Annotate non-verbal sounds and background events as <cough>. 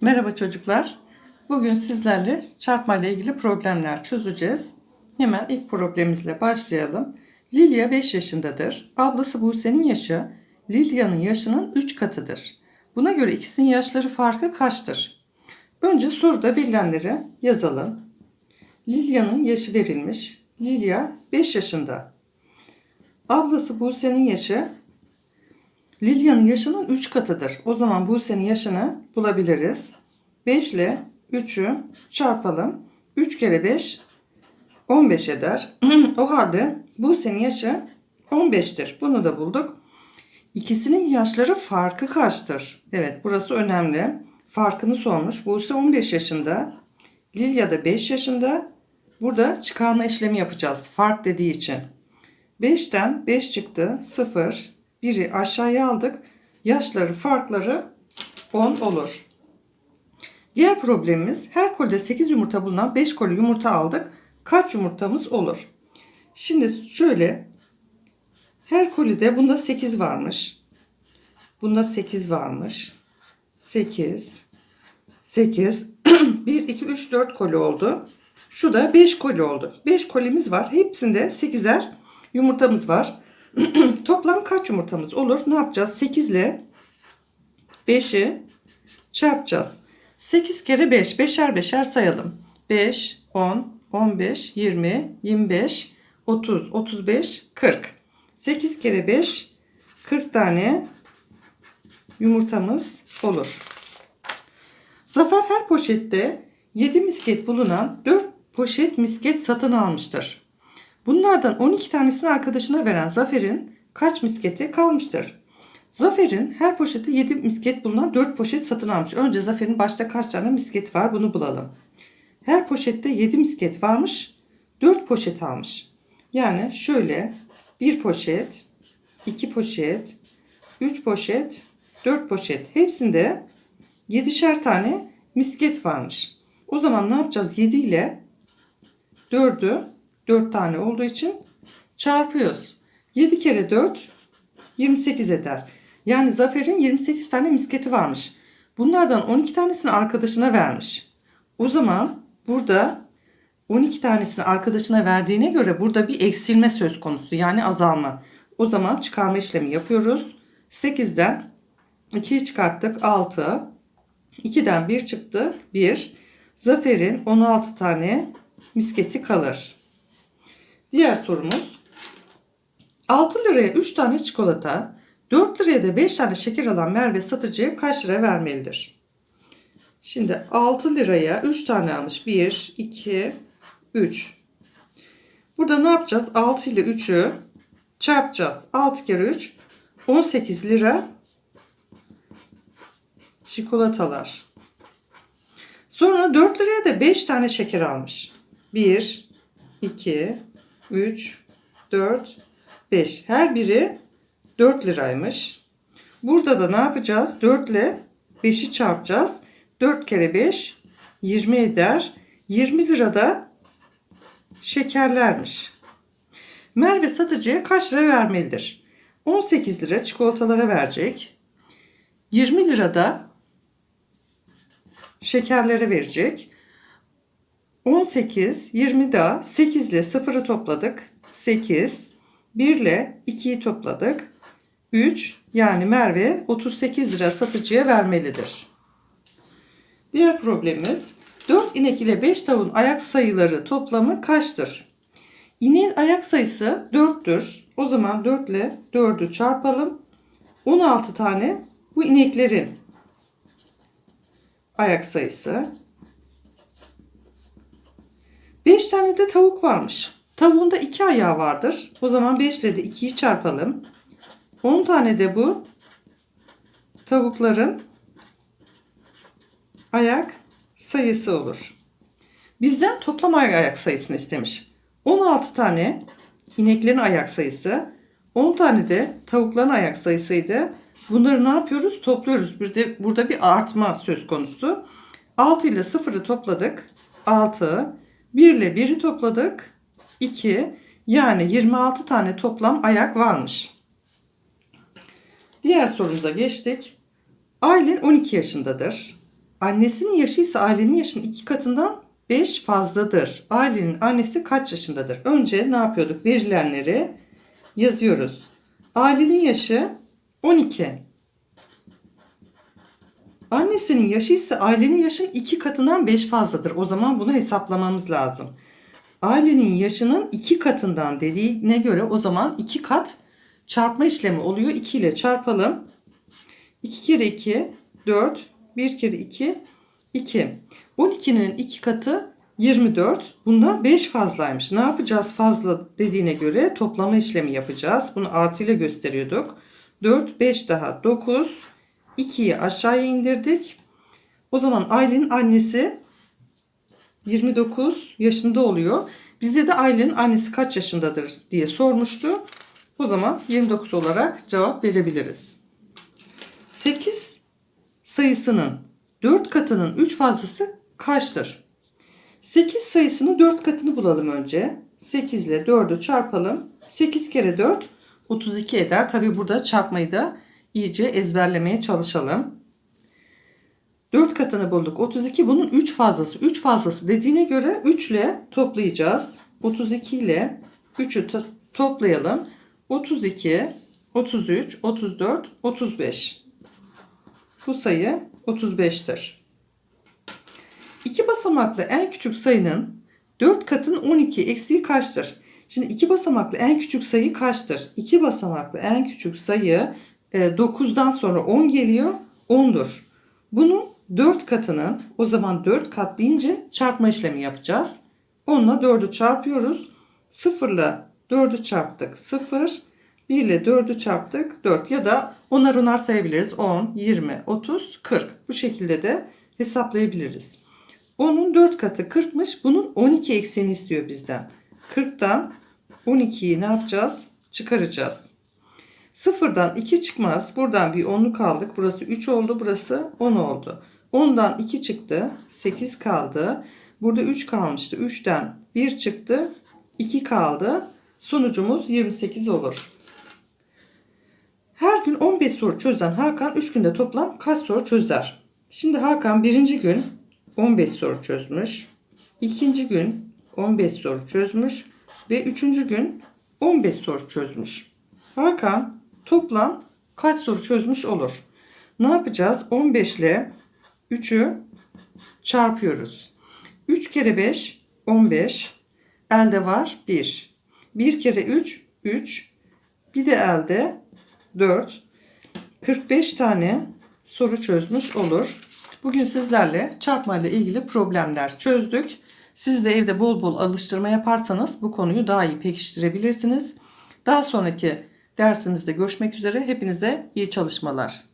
Merhaba çocuklar. Bugün sizlerle çarpma ile ilgili problemler çözeceğiz. Hemen ilk problemimizle başlayalım. Lilya 5 yaşındadır. Ablası Buse'nin yaşı Lilya'nın yaşının 3 katıdır. Buna göre ikisinin yaşları farkı kaçtır? Önce soruda verilenleri yazalım. Lilya'nın yaşı verilmiş. Lilya 5 yaşında. Ablası Buse'nin yaşı Lilya'nın yaşının 3 katıdır. O zaman Buse'nin yaşını bulabiliriz. 5 ile 3'ü çarpalım. 3 kere 5 15 eder. <clears throat> o halde Buse'nin yaşı 15'tir. Bunu da bulduk. İkisinin yaşları farkı kaçtır? Evet burası önemli. Farkını sormuş. Buse 15 yaşında. Lilya da 5 yaşında. Burada çıkarma işlemi yapacağız. Fark dediği için. 5'ten 5 çıktı. 0. Biri aşağıya aldık. Yaşları farkları 10 olur. Diğer problemimiz her kolide 8 yumurta bulunan 5 koli yumurta aldık. Kaç yumurtamız olur? Şimdi şöyle her kolide bunda 8 varmış. Bunda 8 varmış. 8 8 1 2 3 4 koli oldu. Şu da 5 koli oldu. 5 kolimiz var. Hepsinde 8'er yumurtamız var. <clears throat> Toplam kaç yumurtamız olur? Ne yapacağız? 8 ile 5'i çarpacağız. 8 kere 5. 5'er 5'er sayalım. 5, 10, 15, 20, 25, 30, 35, 40. 8 kere 5, 40 tane yumurtamız olur. Zafer her poşette 7 misket bulunan 4 poşet misket satın almıştır. Bunlardan 12 tanesini arkadaşına veren Zafer'in kaç misketi kalmıştır? Zafer'in her poşette 7 misket bulunan 4 poşet satın almış. Önce Zafer'in başta kaç tane misket var bunu bulalım. Her poşette 7 misket varmış. 4 poşet almış. Yani şöyle 1 poşet, 2 poşet, 3 poşet, 4 poşet. Hepsinde 7'şer tane misket varmış. O zaman ne yapacağız? 7 ile 4'ü 4 tane olduğu için çarpıyoruz. 7 kere 4 28 eder. Yani Zafer'in 28 tane misketi varmış. Bunlardan 12 tanesini arkadaşına vermiş. O zaman burada 12 tanesini arkadaşına verdiğine göre burada bir eksilme söz konusu. Yani azalma. O zaman çıkarma işlemi yapıyoruz. 8'den 2'yi çıkarttık 6. 2'den 1 çıktı 1. Zafer'in 16 tane misketi kalır. Diğer sorumuz. 6 liraya 3 tane çikolata, 4 liraya da 5 tane şeker alan Merve satıcıya kaç lira vermelidir? Şimdi 6 liraya 3 tane almış. 1, 2, 3. Burada ne yapacağız? 6 ile 3'ü çarpacağız. 6 kere 3 18 lira çikolatalar. Sonra 4 liraya da 5 tane şeker almış. 1, 2, 3, 4, 5. Her biri 4 liraymış. Burada da ne yapacağız? 4 ile 5'i çarpacağız. 4 kere 5 20 eder. 20 lirada şekerlermiş. Merve satıcıya kaç lira vermelidir? 18 lira çikolatalara verecek. 20 lirada şekerlere verecek. 18, 20 daha 8 ile 0'ı topladık. 8, 1 ile 2'yi topladık. 3 yani Merve 38 lira satıcıya vermelidir. Diğer problemimiz 4 inek ile 5 tavuğun ayak sayıları toplamı kaçtır? İneğin ayak sayısı 4'tür. O zaman 4 ile 4'ü çarpalım. 16 tane bu ineklerin ayak sayısı. 5 tane de tavuk varmış. Tavuğun da 2 ayağı vardır. O zaman 5 ile de 2'yi çarpalım. 10 tane de bu tavukların ayak sayısı olur. Bizden toplam ayak sayısını istemiş. 16 tane ineklerin ayak sayısı, 10 tane de tavukların ayak sayısıydı. Bunları ne yapıyoruz? Topluyoruz. Bir de burada bir artma söz konusu. 6 ile 0'ı topladık. 6. 1 ile 1'i topladık. 2. Yani 26 tane toplam ayak varmış. Diğer sorumuza geçtik. Aylin 12 yaşındadır. Annesinin yaşı ise ailenin yaşının iki katından 5 fazladır. Ailenin annesi kaç yaşındadır? Önce ne yapıyorduk? Verilenleri yazıyoruz. Ailenin yaşı 12. Annesinin yaşı ise ailenin yaşının iki katından 5 fazladır. O zaman bunu hesaplamamız lazım. Ailenin yaşının iki katından dediğine göre o zaman iki kat çarpma işlemi oluyor. 2 ile çarpalım. 2 kere 2 4 1 kere 2 2. 12'nin 2 katı 24. Bundan 5 fazlaymış. Ne yapacağız fazla dediğine göre toplama işlemi yapacağız. Bunu artıyla gösteriyorduk. 4 5 daha 9. 2'yi aşağıya indirdik. O zaman Aylin'in annesi 29 yaşında oluyor. Bize de Aylin'in annesi kaç yaşındadır diye sormuştu. O zaman 29 olarak cevap verebiliriz. 8 sayısının 4 katının 3 fazlası kaçtır? 8 sayısının 4 katını bulalım önce. 8 ile 4'ü çarpalım. 8 kere 4 32 eder. Tabi burada çarpmayı da iyice ezberlemeye çalışalım. 4 katını bulduk. 32 bunun 3 fazlası. 3 fazlası dediğine göre 3 ile toplayacağız. 32 ile 3'ü to- toplayalım. 32, 33, 34, 35. Bu sayı 35'tir. İki basamaklı en küçük sayının 4 katın 12 eksiği kaçtır? Şimdi iki basamaklı en küçük sayı kaçtır? İki basamaklı en küçük sayı e, 9'dan sonra 10 geliyor. 10'dur. Bunun 4 katının o zaman 4 kat deyince çarpma işlemi yapacağız. 10 ile 4'ü çarpıyoruz. 0 ile 4'ü çarptık 0. 1 ile 4'ü çarptık 4 ya da onar onar sayabiliriz. 10, 20, 30, 40. Bu şekilde de hesaplayabiliriz. 10'un 4 katı 40'mış. Bunun 12 eksiğini istiyor bizden. 40'tan 12'yi ne yapacağız? Çıkaracağız. Sıfırdan 2 çıkmaz. Buradan bir 10'lu kaldık. Burası 3 oldu. Burası 10 oldu. 10'dan 2 çıktı. 8 kaldı. Burada 3 kalmıştı. 3'ten 1 çıktı. 2 kaldı. Sonucumuz 28 olur. Her gün 15 soru çözen Hakan 3 günde toplam kaç soru çözer? Şimdi Hakan birinci gün 15 soru çözmüş. ikinci gün 15 soru çözmüş. Ve üçüncü gün 15 soru çözmüş. Hakan toplam kaç soru çözmüş olur? Ne yapacağız? 15 ile 3'ü çarpıyoruz. 3 kere 5 15. Elde var 1. 1 kere 3 3. Bir de elde 4. 45 tane soru çözmüş olur. Bugün sizlerle çarpma ile ilgili problemler çözdük. Siz de evde bol bol alıştırma yaparsanız bu konuyu daha iyi pekiştirebilirsiniz. Daha sonraki dersimizde görüşmek üzere. Hepinize iyi çalışmalar.